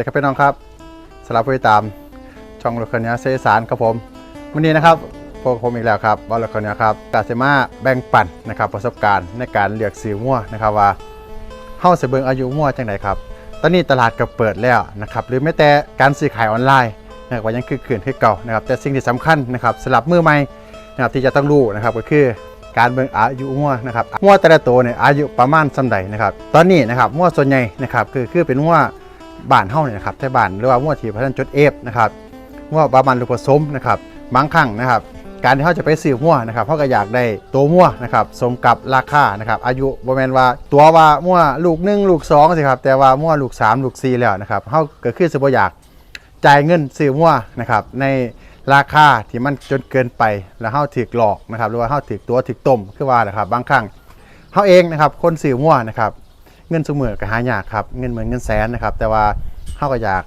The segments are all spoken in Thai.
ดีครับพี่น้องครับสำหรับผู้ติดตามช่องรถคันนี้เซสารครับผมวันนี้นะครับพวกผมอีกแล้วครับบอลรถคันนี้ครับกาเซมาแบ่งปันนะครับประสบการณ์ในการเลือกซื้อมั่วนะครับว่าเฮาเสเบิงอายุมั่วจังไดครับตอนนี้ตลาดก็เปิดแล้วนะครับหรือแม้แต่การซื้อขายออนไลน์นะครับยังคือคืนคือเก่านะครับแต่สิ่งที่สำคัญนะครับสำหรับมือใหม่นะครับที่จะต้องรู้นะครับก็คือการเบิ่งอายุมั่วนะครับมั่วแต่ละตัวเนี่ยอายุประมาณส่าใดนะครับตอนนี้นะครับมั่วส่วนใหญ่นะครับคือคือเป็นมั่ว บ้านเฮาเนี่ยนะครับแต่บ้านหรือว่ามั่วที่พัฒนจดเอฟนะครับมั่วประมาณลูกผสมนะครับบางครั้งนะครับการที่เขาจะไปซื้อมั่วนะครับเขาก็อยากได้ตัวมั่วนะครับสมกับราคานะครับอายุบ่แมนว่าตัวว่ามั่วลูกหนึ่งลูกสองสิครับแต่ว่ามั่วลูกสามลูกสี่แล้วนะครับเขาก็คือสิบ่อยากจ่ายเงินซื้อมั่วนะครับในราคาที่มันจนเกินไปแล้วเฮาถูกหลอกนะครับหรือว่าเฮาถูกตัวถูกต้มคือว่านะครับบางครั้งเฮาเองนะครับคนซื้อมั่วนะครับ เงินสมือก็หายากครับเงินเหมือนเงินแสนนะครับ แต่ว่าเฮาก็อยาก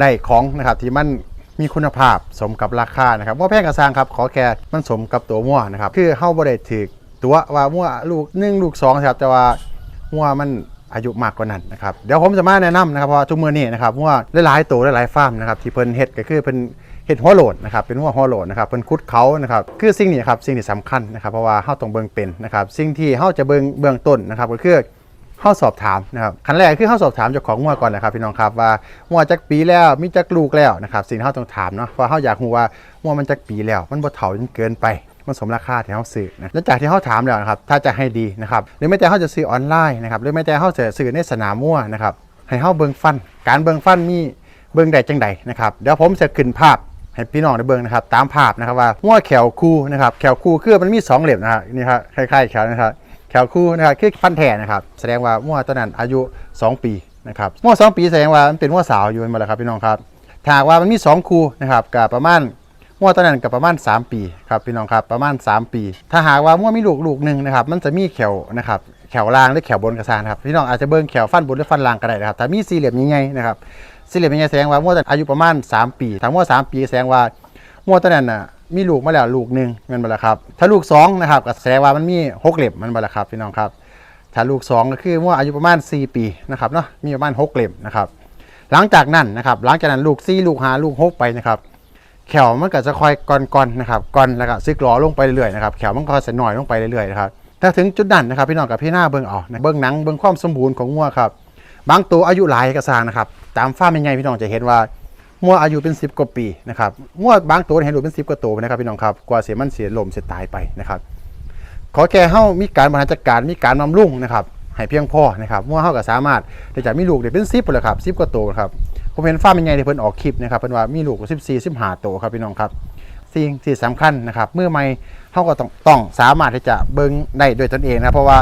ได้ของนะครับที่มันมีคุณภาพสมกับราคานะครับว่าแพงกระซางครับขอแค่มันสมกับตัวมั่วนะครับคือเฮาบ่ได้ถูกตัวว่ามั่วลูกหนึ่งลูกสองครับแต่ว่ามั่วมันอายุมากกว่านั้นนะครับเดี๋ยวผมจะมาแนะนำนะครับเพราะว่าทุกมือนี่นะครับว่าหลายๆตัวหลายๆฟาร์มนะครับที่เพิ่นเฮ็ดก็คือเพิ่นเฮ็ดหัวโหลดนะครับเป็นหัวหัวโหลดนะครับเพิ่นคุดเขานะครับคือสิ่งนี้ครับสิ่งที่สำคัญนะครับเพราะว่าเฮาต้องเบิ่งเป็นนะครับสิ่งที่เฮาจะเบิ่งเบื้องต้นนะครับก็คือ เฮาสอบถามนะครับขั้นแรกคือเฮาสอบถามเจ้าของงัวก่อนนะครับพี่น้องครับว่างัวจักปีแล้วมีจักลูกแล้วนะครับสิ่งที่เฮาต้องถามเนาะเพราะเฮาอยากรู้ว่างัวมันจักปีแล้ว มันบ่เฒ่าจนเกินไปมันสมราคาที่เขาซื้อนะแล้วจากที่เขาถามแล้วนะครับถ้าจะให้ดีนะครับหรือไม่แต่เขาจะซื้อออนไลน์นะครับหรือไม่แต่เขาจะซื้อในสนามมั่วนะครับให้เขาเบิ่งฟัน การเบิ่งฟันมีเบิ่งได้จังใดนะครับเดี๋ยวผมจะขึ้นภาพให้พี่น้องได้เบิ่งนะครับตามภาพนะครับว่ามั่วแขวคู่นะครับแขวคู่คือมันมีสองเหลี่ยมนะครับนี่ครับคล้ายๆแขวนะครับ แขวคู่นะครับคือฟันแท้นะครับ แสดงว่ามั่วตัวนั้นอายุ 2 ปีนะครับมั่ว2ปีแสดงว่ามันเป็นมั่วสาวอยู่เป็นมดแล้วครับพี่น้องครับถ้าหากว่ามันมี 2 คู่นะครับกับประมาณมั่วตอนนั้นกับประมาณ 3 ปีครับพี่น้องครับประมาณ 3 ปี ถ้าหากว่ามั่วมีลูกลูกหนึ่งนะครับมันจะมีแขวนะครับแขวล่างหรือแขวบนกระซานครับพี่น้องอาจจะเบิ้งแขวฟันบนหรือฟันล่างก็ได้นะครับถ้ามีสี่เหลี่ยมยังไงนะครับสี่เหลี่ยมยังไงแสดงว่ามั่วตอนอายุประมาณ 3 ปีถ้ามั่ว3ปีแสดงว่ามั่วตอนนั้นน่ะ มีลูกมาแล้วลูกหนึ่งมันบ่ละครับ ถ้าลูก2นะครับก็แสดงว่ามันมีหกเหลี่ยมมันบ่ละครับพี่น้องครับ ถ้าลูก2ก็คือมั่วอายุประมาณ 4 ปีนะครับเนาะ มีประมาณ6เหลี่ยมนะครับ หลังจากนั้นนะครับ หลังจากนั้นลูก4ลูก5ลูก6ไปนะครับ แขวมันก็จะคอยก่อนๆนะครับก่อนแล้วก็ซึกล้อลงไปเรื่อยๆนะครับ แขวมันก็จะหน่อยลงไปเรื่อยๆนะครับ ถ้าถึงจุดนั้นนะครับพี่น้องกับพี่หน้าเบิ้งออกเบิ้งหนังเบิ้งความสมบูรณ์ของงัวครับ บางตัวอายุหลายกระซางนะครับ ตามฟ้าร์มยังไงพี่น้องจะเห็นว่า งัวอายุเป็น 10 กว่าปีนะครับงัวบางตัวเห็นดูเป็น 10 กว่าตัวนะครับพี่น้องครับกว่าเสียมันเสียลมเสียตายไปนะครับ ขอแก่เฮามีการบริหารจัดการมีการบำรุงนะครับให้เพียงพอนะครับงัวเฮาก็สามารถแต่จะมีลูกได้เป็น 10พุ่นแหละครับ10 กว่าตัวครับผมเห็นฟ้าเป็นไงที่เพิ่นออกคลิปนะครับเพิ่นว่ามีลูก14 15ตัวครับพี่น้องครับ สิ่งที่สำคัญนะครับเมื่อไม่เขาก็ต้องต้องสามารถที่จะเบิ้งได้ด้วยตนเองนะเพราะว่า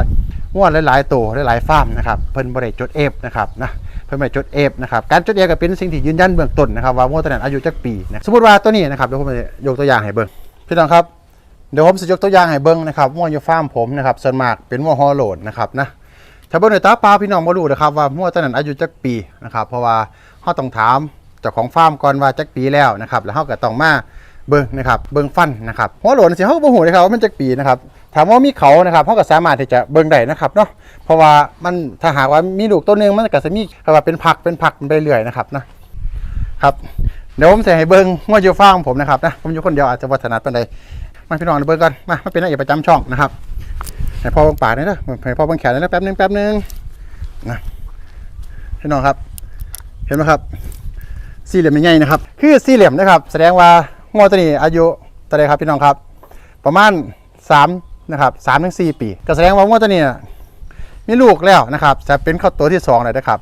ง่วหลายๆตัวหลายๆฟาร์มนะครับเพิ่นบริจดเอฟนะครับนะเพิ่นบริจดเอฟนะครับการจดเอฟก็เป็นสิ่งที่ยืนยันเบื้องต้นนะครับว่าง่วตัวนั้นอายุจักปีนะสมมติว่าตัวนี้นะครับเดี๋ยวผมจะยกตัวอย่างให้เบิ้งพี่น้องครับเดี๋ยวผมจะยกตัวอย่างให้เบิ้งนะครับง่วอยู่ฟาร์มผมนะครับส่วนมากเป็นง่วฮอลโลดนะครับนะถ้าเบิ้งในตาเปล่าพี่น้องบ่รู้นะครับว่าง่วตัวนั้นอายุจักปีนะครับเพราะว่าเขาต้องถามเจ้าของฟาร์มก่อนว่าจักปีแล้วนะครับแล้วเขาก็ต้องมา เบิ้งนะครับเบิ้งฟันนะครับหัวโหลนสิเขาบ่ฮู้นะครับว่ามันจักปีนะครับถามว่ามีเขานะครับเขาก็สามารถที่จะเบิ้งได้นะครับเนาะเพราะว่ามันถ้าหากว่ามีลูกตัวหนึงมันก็จะมีคำว่าเป็นผักเป็นผักไปเรื่อยนะครับนะครับเดี๋ยวผมจะให้เบิ้งว่าอยู่ฟ้าของผมนะครับนะผมอยู่คนเดียวอาจจะวัฒนัดปานใดมาพี่น้องเบิ้งกันมามาเป็นนักเอกประจำช่องนะครับให้พ่อบิ้งปากนี่นะให้พ่อบิ้งแขนนี่นะแป๊บนึงแป๊บนึงนะพี่น้องครับ เห็นไหมครับ สี่เหลี่ยมใหญ่นะครับ คือสี่เหลี่ยมนะครับ แสดงว่า งอตัวนี้อายุเท่าไรครับพี่น้องครับ ประมาณ3นะครับสามถึงสี่ปี ก็แสดงว่างอตัวนี้มีลูกแล้วนะครับจะเป็นข้าตัวที่สองเลยนะครับ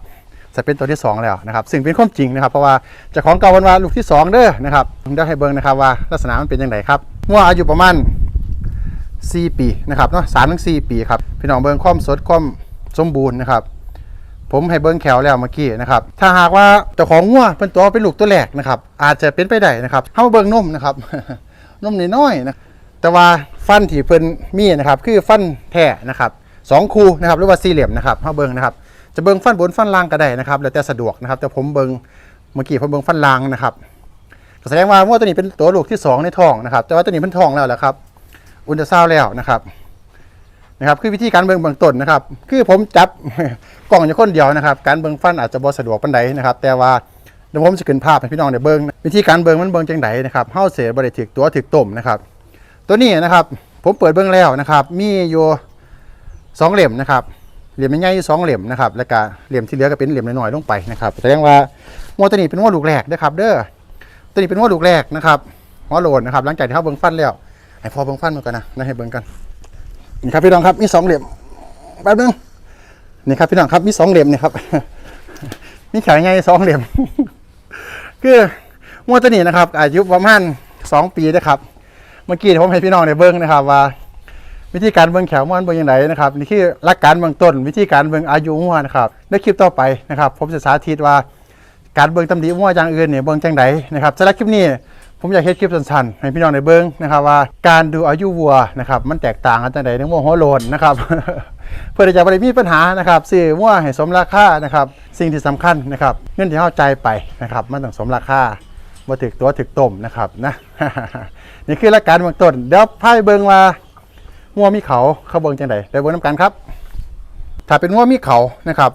จะเป็นตัวที่สองแล้วนะครับซึ่งเป็นความจริงนะครับ เพราะว่าจ้าของเก่าวันว่าลูกที่สองเด้อนะครับเดี๋ยวให้เบิ่งนะครับว่าลักษณะมันเป็นยังไงครับงัวอายุประมาณ4ปีนะครับเนาะสามถึงสี่ปีครับพี่น้องเบิ่งความสดความสมบูรณ์นะครับ ผมให้เบิ้งแขวแล้วเมื่อกี้นะครับ ถ้าหากว่าเจ้าของงัวเป็นตัวเป็นลูกตัวแรกนะครับ อาจจะเป็นไปได้นะครับเข้ามาเบิ้งนมนะครับนมน้อยๆนะแต่ว่าฟันที่เพิ่นมีนะครับ คือฟันแท้นะครับสองคูนะครับหรือว่าสี่เหลี่ยมนะครับเข้าเบิ้งนะครับ จะเบิ้งฟันบนฟันล่างก็ได้นะครับ แล้วแต่สะดวกนะครับ แต่ผมเบิ้งเมื่อกี้ผมเบิ้งฟันล่างนะครับแสดงว่างัวตัวนี้เป็นตัวลูกที่สองในท้องนะครับ แต่ว่าตัวนี้เป็นท้องแล้วแหละครับ อุลตราซาวแล้วนะครับ นะครับคือวิธีการเบิ่งเบื้องต้นนะครับ คือผมจับ กล่องอยู่คนเดียวนะครับ การเบิ่งฟันอาจจะบ่สะดวกปานใดนะครับ แต่ว่าเดี๋ยวผมจะขึ้นภาพให้พี่น้องได้เบิ่งวิธีการเบิ่งมันเบิ่งจังไดนะครับเฮาเสียบ่ได้ถึกตัวถึกต้มนะครับ ตัวนี้นะครับ ผมเปิดเบิ่งแล้วนะครับ มีอยู่สองเหลี่ยมนะครับเหลี่ยมใหญ่ๆอยู่สองเหลี่ยมนะครับ แล้วก็เหลี่ยมที่เหลือก็เป็นเหลี่ยมน้อยๆลงไปนะครับแสดงว่างัวตัวนี้เป็นงัวลูกแรกนะครับ เด้อตัวนี้เป็นงัวลูกแรกนะครับหัวโลนนะครับ หลังจากที่เขาเบิ่งฟันแล้วให้พอเบิ่งฟันมาก่อนนะนะให้เบิ่งกัน นี่ครับพี่น้องครับมีสองเหลี่ยมแป๊บนึงนี่ครับพี่น้องครับมีสองเหลี่ยมนี่ครับมีขนใหญ่สองเหลี่ยมคืองัวตัวนี้นะครับ อายุประมาณสองปีนะครับ เมื่อกี้ผมให้พี่น้องได้เบิ่งนะครับว่า วิธีการเบิ่งแขวมันเบิ่งยังไงนะครับนี่คือหลักการเบื้องต้น วิธีการเบิ่งอายุงัวนะครับในคลิปต่อไปนะครับ ผมจะสาธิตว่าการเบิ่งตำหนิงัวอย่างอื่นเนี่ยเบิ่งจังไดนะครับสำหรับคลิปนี้ ผมอยากเฮ็ดคลิปสั้นๆให้พี่น้องได้เบิ่งนะครับว่าการดูอายุวัวนะครับมันแตกต่างกันจังไดในงัวหัวโลนนะครับเพื่อที่จะบ่ได้มีปัญหานะครับซื้องัวให้สมราคานะครับสิ่งที่สำคัญนะครับเงินที่เฮาจ่ายไปนะครับมันต้องสมราคาบ่ถึกตัวถึกต้มนะครับนะนี่คือหลักการเบื้องต้นเดี๋ยวพาไปเบิ่งว่างัวมีเขาเขาเบิ่งจังไดไปเบิ่งนํกันครับ ถ้าเป็นงัวมีเขานะครับ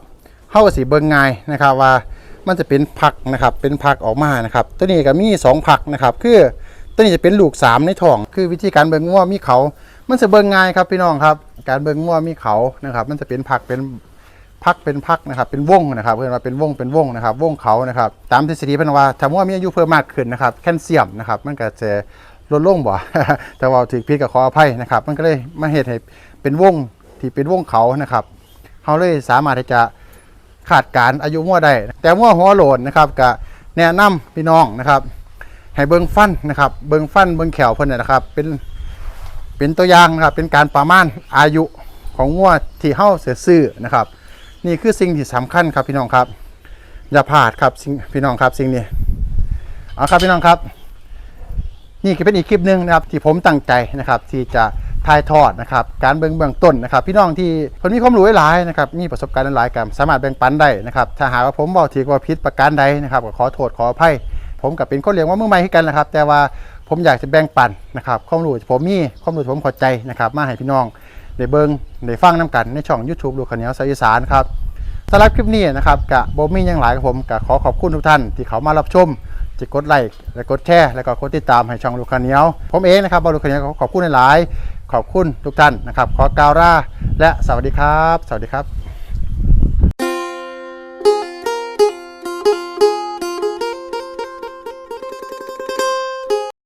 เฮาก็สิเบิ่งง่ายนะครับว่า มันจะเป็นผักนะครับ เป็นผักออกมานะครับ ตัวนี้ก็มีสองผักนะครับ คือตัวนี้จะเป็นลูกสามในท้อง คือวิธีการเบิ่งงัวมีเขา มันจะเบิ่งง่ายครับพี่น้องครับ การเบิ่งงัวมีเขานะครับ มันจะเป็นผักเป็นพักเป็นพักนะครับ เป็นวงนะครับเพื่อนว่าเป็นวงเป็นวงนะครับ วงเขานะครับ ตามทฤษฎีพื่อนว่าถ้าว่ามีอายุเพิ่มมากขึ้นนะครับ แคลเซียมนะครับ มันก็จะลดลงบ่ แต่ว่าถือพิษกับขออภัยนะครับ มันก็เลยมาเหตุให้เป็นวงที่เป็นวงเขานะครับเขาเลยสามารถที่จะ คาดการอายุมั่วได้ แต่มั่วหัวโหลนนะครับก็แนะนำพี่น้องนะครับ ให้เบิ้งฟันนะครับ เบิ้งฟันเบิ้งแขวเพิ่นนะนะครับ เป็นเป็นตัวอย่างนะครับ เป็นการประมาณอายุของงัวที่เฮาเสียซื้อนะครับ นี่คือสิ่งที่สำคัญครับพี่น้องครับ อย่าพลาดครับสิ่งพี่น้องครับสิ่งนี้เอาครับพี่น้องครับ นี่ก็เป็นอีกคลิปหนึ่งนะครับ ที่ผมตั้งใจนะครับ ที่จะ ถ่ายทอดนะครับการเบื้องเบื้องต้นนะครับ พี่น้องที่คนมีความรู้หลายนะครับมีประสบการณ์หลายกันสามารถแบ่งปันได้นะครับถ้าหากว่าผมบอกทีว่าผิดประการใดนะครับก็ขอโทษขออภัย ผมกับเป็นคนเลี้ยงว่ามือใหม่ให้กันนะครับ แต่ว่าผมอยากจะแบ่งปันนะครับความรู้ผมมีความรู้ผมเข้าใจนะครับ มาให้พี่น้องได้เบิ้งได้ฟังน้กันในช่อง YouTube ลูกขาเนียวสายสานครับสำหรับคลิปนี้นะครับกะโบมี่ยังหลายกับผมกะขอขอบคุณทุกท่านที่เขามารับชมจะกดไลค์และกดแชร์และก็กดติดตามให้ช่องลูกค้าเนียว ผมเองนะครับบอลูกขเนียวขอขอบคุณหลาย ขอบคุณทุกท่านนะครับ ขอกาวราและสวัสดีครับ สวัสดีครับ